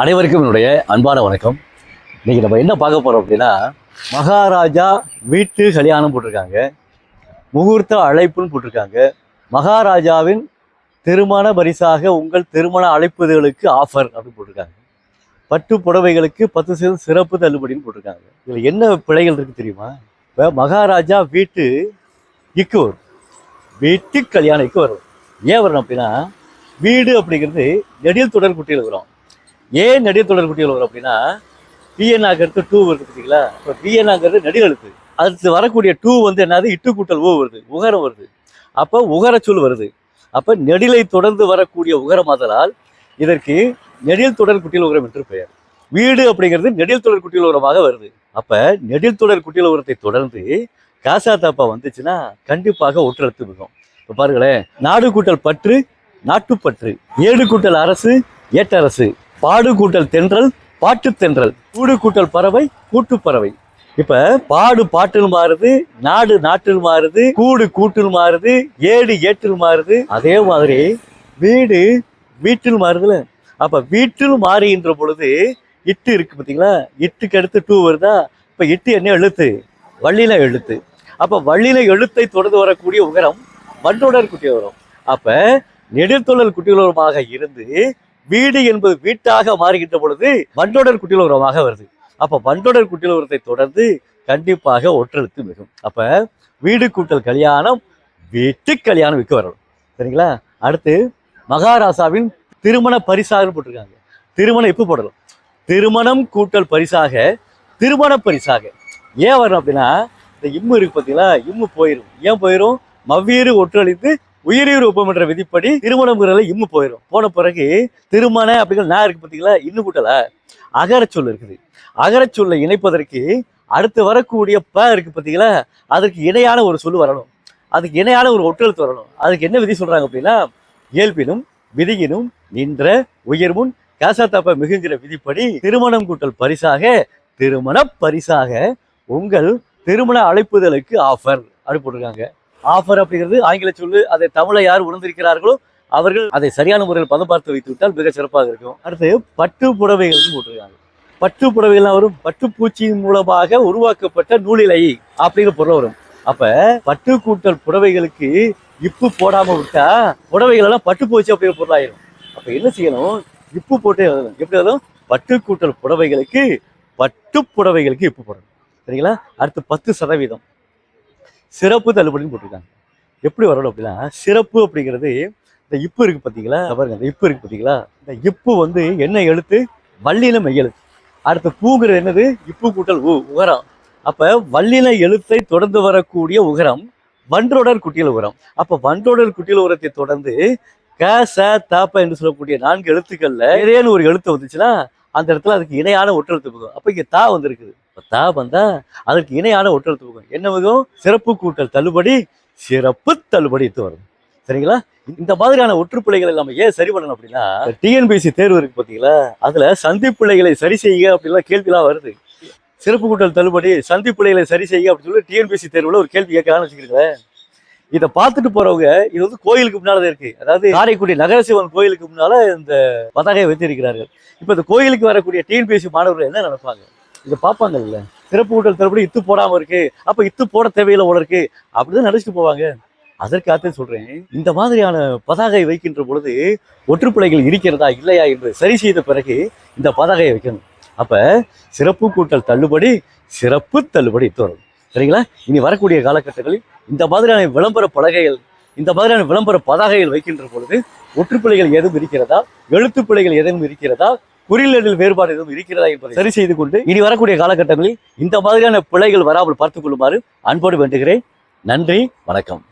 அனைவருக்கும் என்னுடைய அன்பான வணக்கம். இன்றைக்கி நம்ம என்ன பார்க்க போகிறோம் அப்படின்னா மகாராஜா வீட்டு கல்யாணம் போட்டிருக்காங்க. முகூர்த்த அழைப்புன்னு போட்டிருக்காங்க. மகாராஜாவின் திருமண பரிசாக உங்கள் திருமண அழைப்புதலுக்கு ஆஃபர் அப்படின்னு போட்டிருக்காங்க. பட்டு புடவைகளுக்கு பத்து சதவீதம் சிறப்பு தள்ளுபடின்னு போட்டிருக்காங்க. இதில் என்ன பிழைகள் இருக்குது தெரியுமா? இப்போ மகாராஜா வீட்டு இக்கு வரும். வீட்டு கல்யாணம் இக்கு வரும். ஏன் வரணும் அப்படின்னா வீடு அப்படிங்கிறது நெடில் தொடர் குட்டியில் வரும். ஏன் நடிகர் தொடர் குட்டியில் வரும் அப்படின்னா பிஎன்ஆங்கிறது டூ வருது பார்த்தீங்களா? இப்போ பிஎன்ஆங்கிறது நடிகர் எழுத்து அடுத்து வரக்கூடிய டூ வந்து என்னது? இட்டு கூட்டல் ஊ வருது உகரம் வருது. அப்போ உகரச்சொல் வருது. அப்போ நெடிலை தொடர்ந்து வரக்கூடிய உகரமாதலால் இதற்கு நெடில் தொடர் குட்டியில் உரம் என்று பெயர். வீடு அப்படிங்கிறது நெடில் தொடர் குட்டியில் உரமாக வருது. அப்போ நெடில் தொடர் குட்டியில் உரத்தை தொடர்ந்து காசா தாப்பா வந்துச்சுன்னா கண்டிப்பாக ஒற்றெழுத்து மிகும் இப்போ பாருங்களேன் நாடு கூட்டல் பற்று நாட்டுப்பற்று. ஏடு கூட்டல் அரசு ஏட்டரசு. பாடு கூட்டல் தென்றல் பாட்டு தென்றல். கூடு கூட்டல் பறவை கூட்டு பறவை. இப்ப பாடு பாட்டில் மாறுது நாடு நாட்டில் மாறுது கூடு கூட்டில் மாறுது ஏடு ஏட்டில் மாறுது. அதே மாதிரி வீடு வீட்டில் மாறுதுல. அப்ப வீட்டில் மாறுகின்ற பொழுது இட்டு இருக்கு பார்த்தீங்களா இட்டுக்கு அடுத்து டூ வருதா? இப்ப இட்டு என்ன எழுத்து? வள்ளியில எழுத்து. அப்ப வள்ளியில எழுத்தை தொடர்ந்து வரக்கூடிய உகரம் வண்டோடர் குட்டி வரும் அப்ப நெடுத்தொழல் குட்டியுலகமாக இருந்து வீடு என்பது வீட்டாக மாறுகின்ற பொழுது வண்டோடர் உரமாக வருது. அப்போ வண்டோடர் குட்டியுலகத்தை தொடர்ந்து கண்டிப்பாக ஒற்றெழுத்து மிகும். அப்போ வீடு கூட்டல் கல்யாணம் வீட்டு கல்யாணம் விற்க வரணும். சரிங்களா? அடுத்து மகாராசாவின் திருமண பரிசாக போட்டிருக்காங்க. திருமணம் எப்போ போடலாம் திருமணம் கூட்டல் பரிசாக திருமண பரிசாக. ஏன் வரும் அப்படின்னா இந்த இம்மு இருக்கு பார்த்தீங்களா இம்மு போயிடும் ஏன் போயிடும் மவ்வீறு ஒற்றழித்து உயிரியூர் ஒப்பமன்ற விதிப்படி திருமணம்ங்கிறதுல இம்மு போயிடும் போன பிறகு திருமண அப்படிங்கிற நான் இருக்கு பார்த்தீங்களா இன்னும் கூட்டல. அகரச்சொல் இருக்குது. அகரச்சொல்லை இணைப்பதற்கு அடுத்து வரக்கூடிய ப இருக்கு பார்த்தீங்களா அதற்கு இணையான ஒரு சொல் வரணும். அதுக்கு இணையான ஒரு ஒற்றெழுத்து வரணும். அதுக்கு என்ன விதி சொல்றாங்க அப்படின்னா இயல்பினும் விதியினும் நின்ற உயர்முன் காசாத்தாப்ப மிகுங்கிற விதிப்படி திருமணம் கூட்டல் பரிசாக திருமண பரிசாக உங்கள் திருமண அழைப்புதலுக்கு ஆஃபர் அப்படி போட்டிருக்காங்க. ஆஃபர் அப்படிங்கிறது ஆங்கில சொல்லு அதை தமிழை யார் உணர்ந்திருக்கிறார்களோ அவர்கள் அதை சரியான முறையில் பதம் பார்த்து வைத்து விட்டால் மிக சிறப்பாக இருக்கும். அடுத்து பட்டு புடவைகளுக்கு போட்டிருக்காங்க. பட்டு புடவைகள்லாம் வரும் பட்டுப்பூச்சியின் மூலமாக உருவாக்கப்பட்ட நூலிலை அப்படிங்கிற பொருள் வரும். அப்ப பட்டு கூட்டல் புடவைகளுக்கு இப்பு போடாம விட்டா புடவைகள் எல்லாம் பட்டு போச்சு அப்படிங்கிற பொருள் ஆயிரும் அப்ப என்ன செய்யணும்? இப்பு போட்டே எழுதணும். எப்படி எழுதும் பட்டு கூட்டல் புடவைகளுக்கு பட்டு புடவைகளுக்கு இப்பு போடணும். சரிங்களா? அடுத்து பத்து சதவீதம். சிறப்பு தள்ளுபடின்னு போட்டிருக்காங்க. எப்படி வரணும் அப்படின்னா சிறப்பு அப்படிங்கிறது இந்த இப்பு இருக்கு பார்த்தீங்களா பாருங்க இந்த இப்பு இருக்கு பார்த்தீங்களா இந்த இப்பு வந்து என்ன எழுத்து வள்ளியில மெய்யெழுத்து அடுத்து பூங்கிறது என்னது? இப்பு கூட்டல் உ உகரம். அப்ப வள்ளியில எழுத்தை தொடர்ந்து வரக்கூடிய உகரம் வன்றோடர் குட்டியல் உரம் அப்ப வன்றோடர் குட்டியல் உரத்தை தொடர்ந்து க ச தாப்ப என்று சொல்லக்கூடிய நான்கு எழுத்துக்கள்ல ஏதேன்னு ஒரு எழுத்து வந்துச்சுன்னா அந்த இடத்துல அதுக்கு இணையான ஒற்றெழுத்து போதும். அப்ப இங்க தா வந்திருக்குது. இப்ப தா வந்தா அதற்கு இணையான ஒற்றெழுத்து புகும். என்ன மிகவும்? சிறப்பு கூட்டல் தள்ளுபடி சிறப்பு தள்ளுபடி எடுத்து வரும். சரிங்களா? இந்த மாதிரியான ஒற்றுப்பிழைகளை நம்ம ஏன் சரி பண்ணணும் அப்படின்னா டிஎன்பிஎஸ்சி தேர்வு இருக்கு பாத்தீங்களா? அதுல சந்திப்பிழைகளை சரி செய்யுங்க அப்படிலாம் கேள்விலாம் வருது. சிறப்பு கூட்டல் தள்ளுபடி சந்திப்பிழைகளை சரி செய்யுங்க அப்படின்னு சொல்லி டிஎன்பிஎஸ்சி தேர்வுல ஒரு கேள்வி கேட்கலாம்னு வச்சுக்கிறீங்களேன் இதை பார்த்துட்டு போறவங்க இது வந்து கோயிலுக்கு முன்னாலதான் இருக்கு. அதாவது காரைக்குடி நகரசிவன் கோயிலுக்கு முன்னால இந்த பதாகையை வைத்திருக்கிறார்கள். இப்ப இந்த கோயிலுக்கு வரக்கூடிய டிஎன்பிஎஸ்சி மாணவர்கள் என்ன நினைப்பாங்க? இது பார்ப்பாங்கல்ல? சிறப்பு கூட்டல் தள்ளுபடி இத்து போடாம இருக்கு. அப்ப இத்து போட தேவையில்லை போல இருக்கு. அப்படிதான் நடிச்சுட்டு போவாங்க. அதற்காகத்தான் சொல்றேன். இந்த மாதிரியான பதாகை வைக்கின்ற பொழுது ஒற்றுப்பிழைகள் இருக்கிறதா இல்லையா என்று சரி செய்த பிறகு இந்த பதாகையை வைக்கணும். அப்ப சிறப்பு கூட்டல் தள்ளுபடி சிறப்பு தள்ளுபடி வரும் சரிங்களா? இனி வரக்கூடிய காலகட்டங்களில் இந்த மாதிரியான விளம்பர பலகைகள் இந்த மாதிரியான விளம்பர பதாகைகள் வைக்கின்ற பொழுது ஒற்றுப்பிழைகள் எதுவும் இருக்கிறதா? எழுத்து எதுவும் இருக்கிறதா? குறியீடுகளில் வேறுபாடு எதுவும் இருக்கிறதா என்பதை சரி செய்து கொண்டு இனி வரக்கூடிய காலகட்டங்களில் இந்த மாதிரியான பிழைகள் வராமல் பார்த்துக் கொள்ளுமாறு அன்போடு வேண்டுகிறேன். நன்றி வணக்கம்.